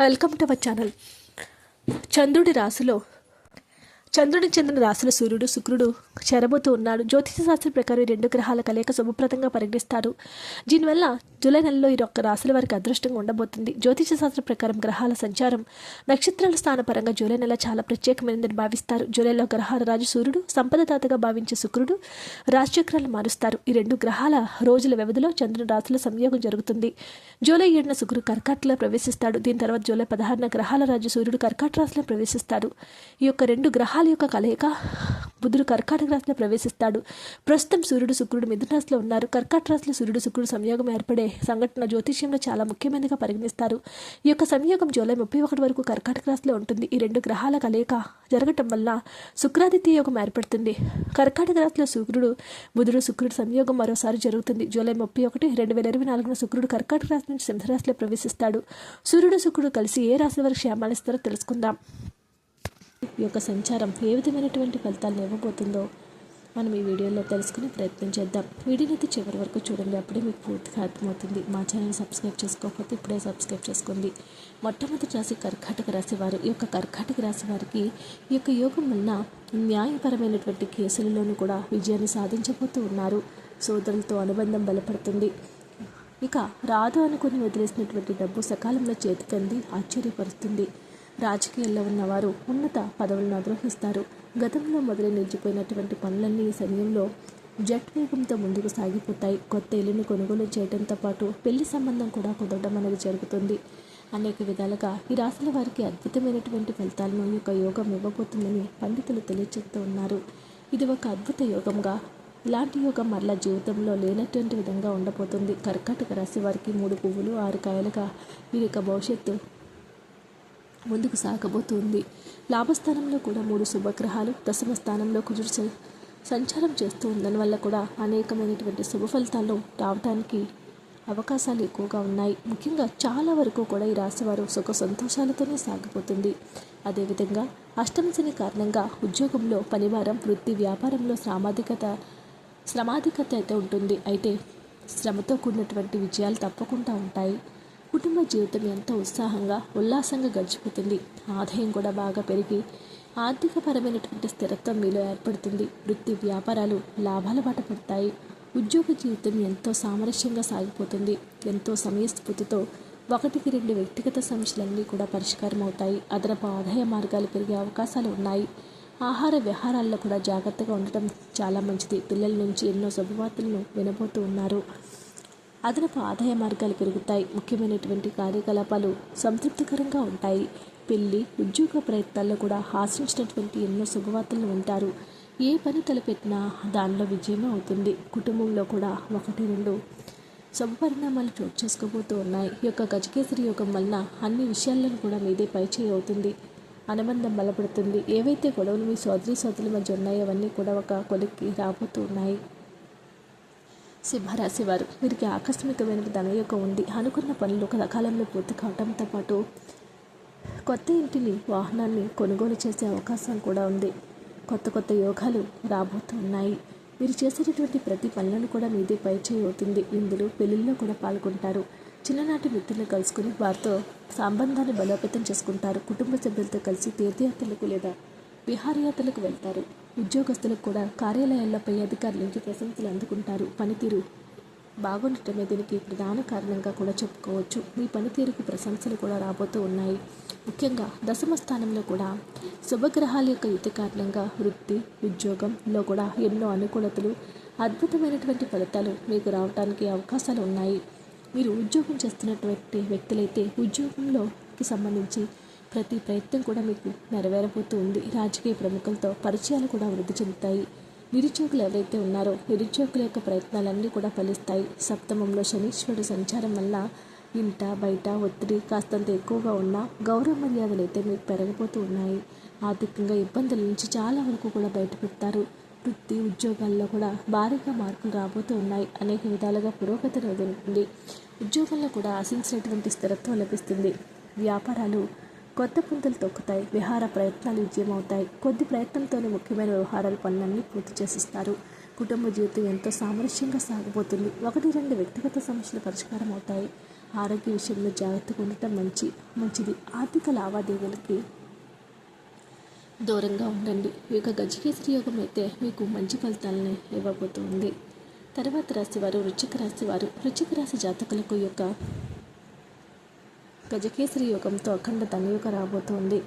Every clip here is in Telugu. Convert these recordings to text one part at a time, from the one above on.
Welcome to our channel. చంద్రుడి రాశిలో చంద్రుడికి చెందిన రాశుల సూర్యుడు శుక్రుడు చేరబోతూ ఉన్నాడు. జ్యోతిష శాస్త్రం ప్రకారం ఈ రెండు గ్రహాల కలయిక శుభప్రదంగా పరిగణిస్తారు. దీనివల్ల జూలై నెలలో ఈ ఒక్క రాశుల వారికి అదృష్టంగా ఉండబోతుంది. జ్యోతిష శాస్త్రం ప్రకారం గ్రహాల సంచారం నక్షత్రాల స్థానపరంగా జూలై నెల చాలా ప్రత్యేకమైనదని భావిస్తారు. జూలైలో గ్రహాల రాజు సూర్యుడు సంపదదాతగా భావించే శుక్రుడు రాజచక్రాలు మారుస్తారు. ఈ రెండు గ్రహాల రోజుల వ్యవధిలో చంద్రుని రాశుల సంయోగం జరుగుతుంది. జూలై ఏడున శుక్రుడు కర్కాటలో ప్రవేశిస్తాడు. దీని తర్వాత జూలై పదహారున గ్రహాల రాజు సూర్యుడు కర్కాట రాశిలో ప్రవేశిస్తాడు. ఈ యొక్క రెండు గ్రహాల యొక్క కలయిక బుధుడు కర్కాటక రాశిలో ప్రవేశిస్తాడు. ప్రస్తుతం సూర్యుడు శుక్రుడు మిథున రాశిలో ఉన్నారు. కర్కాట రాశిలో సూర్యుడు శుక్రుడు సంయోగం ఏర్పడే సంఘటన జ్యోతిష్యంలో చాలా ముఖ్యమైనదిగా పరిగణిస్తారు. ఈ యొక్క సంయోగం జూలై ముప్పై ఒకటి వరకు కర్కాటక రాశిలో ఉంటుంది. ఈ రెండు గ్రహాల కలయిక జరగటం వల్ల శుక్రాదిత్య యోగం ఏర్పడుతుంది. కర్కాటక రాశిలో శుక్రుడు బుధుడు శుక్రుడు సంయోగం మరోసారి జరుగుతుంది. జూలై ముప్పై ఒకటి రెండు వేల ఇరవై నాలుగున శుక్రుడు కర్కాటక రాశి నుంచి సింహరాశిలో ప్రవేశిస్తాడు. సూర్యుడు శుక్రుడు కలిసి ఏ రాశి వారికి క్షేమాలిస్తారో తెలుసుకుందాం. ఈ యొక్క సంచారం ఏ విధమైనటువంటి ఫలితాలను ఇవ్వబోతుందో మనం ఈ వీడియోలో తెలుసుకునే ప్రయత్నం చేద్దాం. వీడియోని అయితే చివరి వరకు చూడండి. అప్పుడే మీకు పూర్తిగా అర్థమవుతుంది. మా ఛానల్ సబ్స్క్రైబ్ చేసుకోకపోతే ఇప్పుడే సబ్స్క్రైబ్ చేసుకోండి. మొట్టమొదటి రాశి కర్కాటక రాశి వారు. ఈ యొక్క కర్కాటక రాశి వారికి ఈ యొక్క యోగం వలన న్యాయపరమైనటువంటి కేసులలోనూ కూడా విజయాన్ని సాధించబోతూ ఉన్నారు. సోదరులతో అనుబంధం బలపడుతుంది. ఇక రాదు అనుకుని వదిలేసినటువంటి డబ్బు సకాలంలో చేతికంది ఆశ్చర్యపరుస్తుంది. రాజకీయాల్లో ఉన్నవారు ఉన్నత పదవులను అధిరోహిస్తారు. గతంలో మొదలై నిలిచిపోయినటువంటి పనులన్నీ ఈ సమయంలో జట్ వేగంతో ముందుకు సాగిపోతాయి. కొత్త ఇల్లుని కొనుగోలు చేయడంతో పాటు పెళ్ళి సంబంధం కూడా కుదరడం అనేది జరుగుతుంది. అనేక విధాలుగా ఈ రాశుల వారికి అద్భుతమైనటువంటి ఫలితాలను ఈ యొక్క యోగం ఇవ్వబోతుందని పండితులు తెలియజేస్తూ ఉన్నారు. ఇది ఒక అద్భుత యోగంగా ఇలాంటి యోగం మరలా జీవితంలో లేనటువంటి విధంగా ఉండబోతుంది. కర్కాటక రాశి వారికి మూడు పువ్వులు ఆరు కాయలుగా వీరి యొక్క భవిష్యత్తు ముందుకు సాగబోతుంది. లాభస్థానంలో కూడా మూడు శుభగ్రహాలు దశమ స్థానంలో కుజుడు సంచారం చేస్తూ ఉండడం వల్ల కూడా అనేకమైనటువంటి శుభ ఫలితాలు రావడానికి అవకాశాలు ఎక్కువగా ఉన్నాయి. ముఖ్యంగా చాలా వరకు కూడా ఈ రాశివారు సుఖ సంతోషాలతోనే సాగిపోతుంది అదేవిధంగా అష్టమశని కారణంగా ఉద్యోగంలో పనివారం వృత్తి వ్యాపారంలో శ్రామాధికత శ్రమాధికత అయితే ఉంటుంది. అయితే శ్రమతో కూడినటువంటి విజయాలు తప్పకుండా ఉంటాయి. కుటుంబ జీవితం ఎంతో ఉత్సాహంగా ఉల్లాసంగా గడిచిపోతుంది. ఆదాయం కూడా బాగా పెరిగి ఆర్థికపరమైనటువంటి స్థిరత్వం మీలో ఏర్పడుతుంది. వృత్తి వ్యాపారాలు లాభాల బాట పడతాయి. ఉద్యోగ జీవితం ఎంతో సామరస్యంగా సాగిపోతుంది. ఎంతో సమయస్ఫూర్తితో ఒకటికి రెండు వ్యక్తిగత సమస్యలన్నీ కూడా పరిష్కారం అవుతాయి. అదనపు ఆదాయ మార్గాలు పెరిగే అవకాశాలు ఉన్నాయి. ఆహార విహారాల్లో కూడా జాగ్రత్తగా ఉండటం చాలా మంచిది. పిల్లల నుంచి ఎన్నో శుభవార్తలను వినబోతూ ఉన్నారు. అదనపు ఆదాయ మార్గాలు పెరుగుతాయి. ముఖ్యమైనటువంటి కార్యకలాపాలు సంతృప్తికరంగా ఉంటాయి. పెళ్ళి ఉద్యోగ ప్రయత్నాల్లో కూడా ఆశించినటువంటి ఎన్నో శుభవార్తలు వింటారు. ఏ పని తలపెట్టినా దానిలో విజయమే అవుతుంది. కుటుంబంలో కూడా ఒకటి రెండు శుభ పరిణామాలు చోటు చేసుకోబోతూ ఉన్నాయి. ఈ యొక్క గజకేసరి యోగం వలన అన్ని విషయాలను కూడా మీదే పైచేయి అవుతుంది. అనుబంధం బలపడుతుంది. ఏవైతే గొడవలు మీ సోదరి సోదరుల మధ్య ఉన్నాయో అవన్నీ కూడా ఒక కొలిక్కి రాబోతూ ఉన్నాయి. సింహరాశి వారు వీరికి ఆకస్మికమైన ధనయోగం ఉంది. అనుకున్న పనులు కలకాలంలో పూర్తి కావడంతో పాటు కొత్త ఇంటిని వాహనాన్ని కొనుగోలు చేసే అవకాశం కూడా ఉంది. కొత్త కొత్త యోగాలు రాబోతున్నాయి. మీరు చేసేటటువంటి ప్రతి పనులను కూడా మీదే పై అవుతుంది. ఇందులో పెళ్ళిల్లో కూడా పాల్గొంటారు. చిన్ననాటి మిత్రులు కలుసుకుని వారితో సంబంధాన్ని బలోపేతం చేసుకుంటారు. కుటుంబ సభ్యులతో కలిసి తీర్థయాత్రలకు లేదా విహారయాత్రలకు వెళ్తారు. ఉద్యోగస్తులకు కూడా కార్యాలయాల్లోపై అధికారుల నుంచి ప్రశంసలు అందుకుంటారు. పనితీరు బాగుండటమే దీనికి ప్రధాన కారణంగా కూడా చెప్పుకోవచ్చు. మీ పనితీరుకు ప్రశంసలు కూడా రాబోతూ ఉన్నాయి. ముఖ్యంగా దశమ స్థానంలో కూడా శుభగ్రహాల యొక్క యుద్ధ కారణంగా వృత్తి ఉద్యోగంలో కూడా ఎన్నో అనుకూలతలు అద్భుతమైనటువంటి ఫలితాలు మీకు రావడానికి అవకాశాలు ఉన్నాయి. మీరు ఉద్యోగం చేస్తున్నటువంటి వ్యక్తులైతే ఉద్యోగంలోకి సంబంధించి ప్రతి ప్రయత్నం కూడా మీకు నెరవేరబోతూ ఉంది రాజకీయ ప్రముఖులతో పరిచయాలు కూడా వృద్ధి చెందుతాయి. నిరుద్యోగులు ఎవరైతే ఉన్నారో నిరుద్యోగుల యొక్క ప్రయత్నాలన్నీ కూడా ఫలిస్తాయి. సప్తమంలో శనీశ్వరుడు సంచారం వల్ల ఇంట బయట ఒత్తిడి కాస్తంత ఎక్కువగా ఉన్నా గౌరవ మర్యాదలు అయితే మీకు పెరగబోతూ ఉన్నాయి. ఆర్థికంగా ఇబ్బందుల నుంచి చాలా వరకు కూడా బయటపెడతారు. వృత్తి ఉద్యోగాల్లో కూడా భారీగా మార్పులు రాబోతూ ఉన్నాయి. అనేక విధాలుగా పురోగతి ఉంటుంది ఉద్యోగంలో కూడా ఆశించినటువంటి స్థిరత్వం లభిస్తుంది. వ్యాపారాలు కొత్త పుంతలు తొక్కుతాయి విహార ప్రయత్నాలు విజయమవుతాయి. కొద్ది ప్రయత్నంతోనే ముఖ్యమైన వ్యవహారాల పనులన్నీ పూర్తి చేసిస్తారు. కుటుంబ జీవితం ఎంతో సామరస్యంగా సాగబోతుంది. ఒకటి రెండు వ్యక్తిగత సమస్యలు పరిష్కారం అవుతాయి ఆరోగ్య విషయంలో జాగ్రత్తగా ఉండటం మంచి మంచిది. ఆర్థిక లావాదేవీలకి దూరంగా ఉండండి. ఈ యొక్క గజకేసరి యోగం అయితే మీకు మంచి ఫలితాలని ఇవ్వబోతుంది. తర్వాత రాశి వారు వృచ్చిక రాశి వారు. వృచ్చిక రాశి జాతకులకు యొక్క గజకేసరి యోగంతో అఖండ ధనయోగ రాబోతోంది.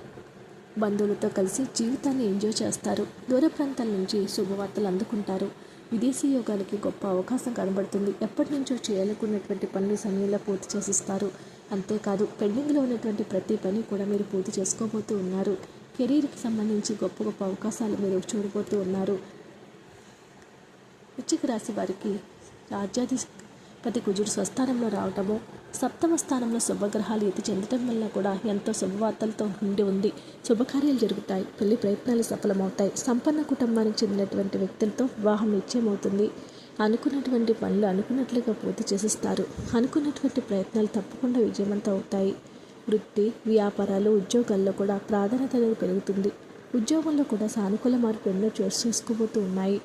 బంధువులతో కలిసి జీవితాన్ని ఎంజాయ్ చేస్తారు. దూర ప్రాంతాల నుంచి శుభవార్తలు అందుకుంటారు. విదేశీ యోగాలకి గొప్ప అవకాశం కనబడుతుంది. ఎప్పటి నుంచో చేయాలనుకున్నటువంటి పనులు సమయంలో పూర్తి చేసిస్తారు. అంతేకాదు పెండింగ్లో ఉన్నటువంటి ప్రతి పని కూడా మీరు పూర్తి చేసుకోబోతూ ఉన్నారు. కెరీర్కి సంబంధించి గొప్ప గొప్ప అవకాశాలు మీరు చూడబోతూ ఉన్నారు. వృశ్చిక రాశి వారికి రాజ్యాధిపతి కుజుడు స్వస్థానంలో రావటము సప్తమ స్థానంలో శుభగ్రహాలు ఎత్తి చెందటం వల్ల కూడా ఎంతో శుభవార్తలతో ఉండి ఉంది. శుభకార్యాలు జరుగుతాయి. పెళ్ళి ప్రయత్నాలు సఫలమవుతాయి. సంపన్న కుటుంబానికి చెందినటువంటి వ్యక్తులతో వివాహం నిశ్చయమవుతుంది. అనుకున్నటువంటి పనులు అనుకున్నట్లుగా పూర్తి చేసిస్తారు. అనుకున్నటువంటి ప్రయత్నాలు తప్పకుండా విజయవంతం అవుతాయి. వృత్తి వ్యాపారాలు ఉద్యోగాల్లో కూడా ప్రాధాన్యత పెరుగుతుంది. ఉద్యోగంలో కూడా సానుకూల మార్పు ఎన్నో చోటు చేసుకోబోతూ ఉన్నాయి.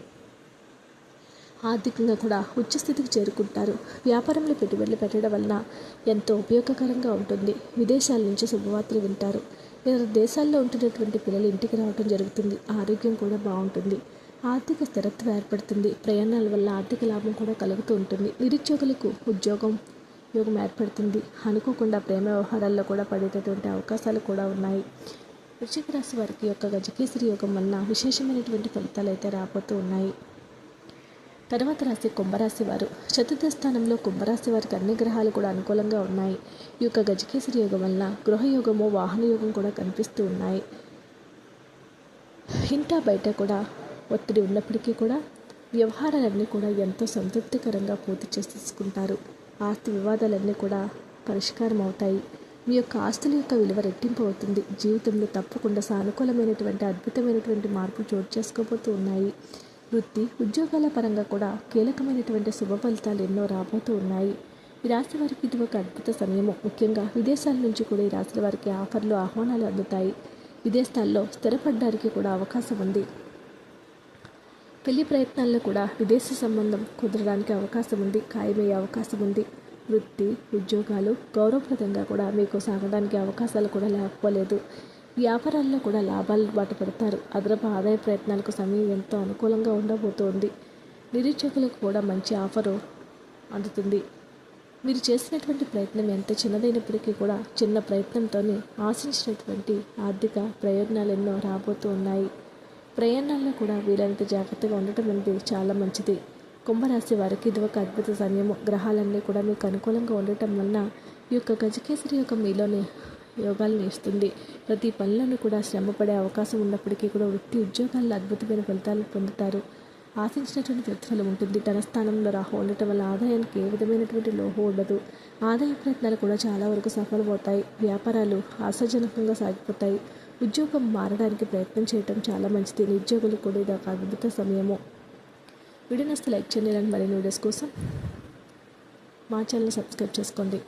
ఆర్థికంగా కూడా ఉచ్చస్థితికి చేరుకుంటారు. వ్యాపారంలో పెట్టుబడులు పెట్టడం వలన ఎంతో ఉపయోగకరంగా ఉంటుంది. విదేశాల నుంచి శుభవార్తలు వింటారు. ఇతర దేశాల్లో ఉంటున్నటువంటి పిల్లలు ఇంటికి రావడం జరుగుతుంది. ఆరోగ్యం కూడా బాగుంటుంది. ఆర్థిక స్థిరత్వం ఏర్పడుతుంది. ప్రయాణాల వల్ల ఆర్థిక లాభం కూడా కలుగుతూ ఉంటుంది. నిరుద్యోగులకు ఉద్యోగం యోగం ఏర్పడుతుంది. అనుకోకుండా ప్రేమ వ్యవహారాల్లో కూడా పడేటటువంటి అవకాశాలు కూడా ఉన్నాయి. వృశ్చిక రాశి వారికి యొక్క గజకేసరి యోగం వలన విశేషమైనటువంటి ఫలితాలు అయితే రాబోతూ ఉన్నాయి. తర్వాత రాశి కుంభరాశి వారు చతుర్థ స్థానంలో కుంభరాశి వారికి అన్ని గ్రహాలు కూడా అనుకూలంగా ఉన్నాయి. ఈ యొక్క గజకేసరి యోగం వలన గృహయోగము వాహన యోగం కూడా కనిపిస్తూ ఉన్నాయి. ఇంటా బయట కూడా ఒత్తిడి ఉన్నప్పటికీ కూడా వ్యవహారాలన్నీ కూడా ఎంతో సంతృప్తికరంగా పూర్తి చేసుకుంటారు. ఆస్తి వివాదాలన్నీ కూడా పరిష్కారం అవుతాయి. మీ యొక్క ఆస్తుల యొక్క విలువ రెట్టింపు అవుతుంది. జీవితంలో తప్పకుండా సానుకూలమైనటువంటి అద్భుతమైనటువంటి మార్పులు చోటు చేసుకోబోతూ ఉన్నాయి. వృత్తి ఉద్యోగాల పరంగా కూడా కీలకమైనటువంటి శుభ ఫలితాలు ఎన్నో రాబోతూ ఉన్నాయి. ఈ రాశి వారికి ఇది ఒక అద్భుత సమయము. ముఖ్యంగా విదేశాల నుంచి కూడా ఈ రాశి వారికి ఆఫర్లు ఆహ్వానాలు అందుతాయి. విదేశాల్లో స్థిరపడడానికి కూడా అవకాశం ఉంది. పెళ్ళి ప్రయత్నాల్లో కూడా విదేశీ సంబంధం కుదరడానికి అవకాశం ఉంది. ఖాయమయ్యే అవకాశం ఉంది. వృత్తి ఉద్యోగాలు గౌరవప్రదంగా కూడా మీకు సాగడానికి అవకాశాలు కూడా లేకపోలేదు. వ్యాపారాల్లో కూడా లాభాలు బాట పెడతారు. అదనపు ఆదాయ ప్రయత్నాలకు సమయం ఎంతో అనుకూలంగా ఉండబోతోంది. నిరుద్యోగులకు కూడా మంచి ఆఫరు అందుతుంది. మీరు చేసినటువంటి ప్రయత్నం ఎంత చిన్నదైనప్పటికీ కూడా చిన్న ప్రయత్నంతోనే ఆశించినటువంటి ఆర్థిక ప్రయోజనాలు ఎన్నో రాబోతూ ఉన్నాయి ప్రయాణాల్లో కూడా వీలైనంత జాగ్రత్తగా ఉండటం అనేది చాలా మంచిది. కుంభరాశి వారికి ఇది ఒక అద్భుత సమయము. గ్రహాలన్నీ కూడా మీకు అనుకూలంగా ఉండటం వలన ఈ యొక్క గజకేసరి యొక్క మీలోని యోగాలను ఇస్తుంది ప్రతి పనులను కూడా శ్రమపడే అవకాశం ఉన్నప్పటికీ కూడా వృత్తి ఉద్యోగాల్లో అద్భుతమైన ఫలితాలు పొందుతారు. ఆశించినటువంటి ప్రతిఫలం ఉంటుంది. ధన స్థానంలో రాహు ఉండటం వల్ల ఆదాయానికి ఏ విధమైనటువంటి లోహం ఉండదు. ఆదాయ ప్రయత్నాలు కూడా చాలా వరకు సఫలమవుతాయి. వ్యాపారాలు ఆశాజనకంగా సాగిపోతాయి. ఉద్యోగం మారడానికి ప్రయత్నం చేయటం చాలా మంచిది. నిరుద్యోగులు కూడా ఇది ఒక అద్భుత సమయము. వీడియో లైక్ చేయండి. ఇలాంటి మరిన్ని వీడియోస్ కోసం మా ఛానల్ సబ్స్క్రైబ్ చేసుకోండి.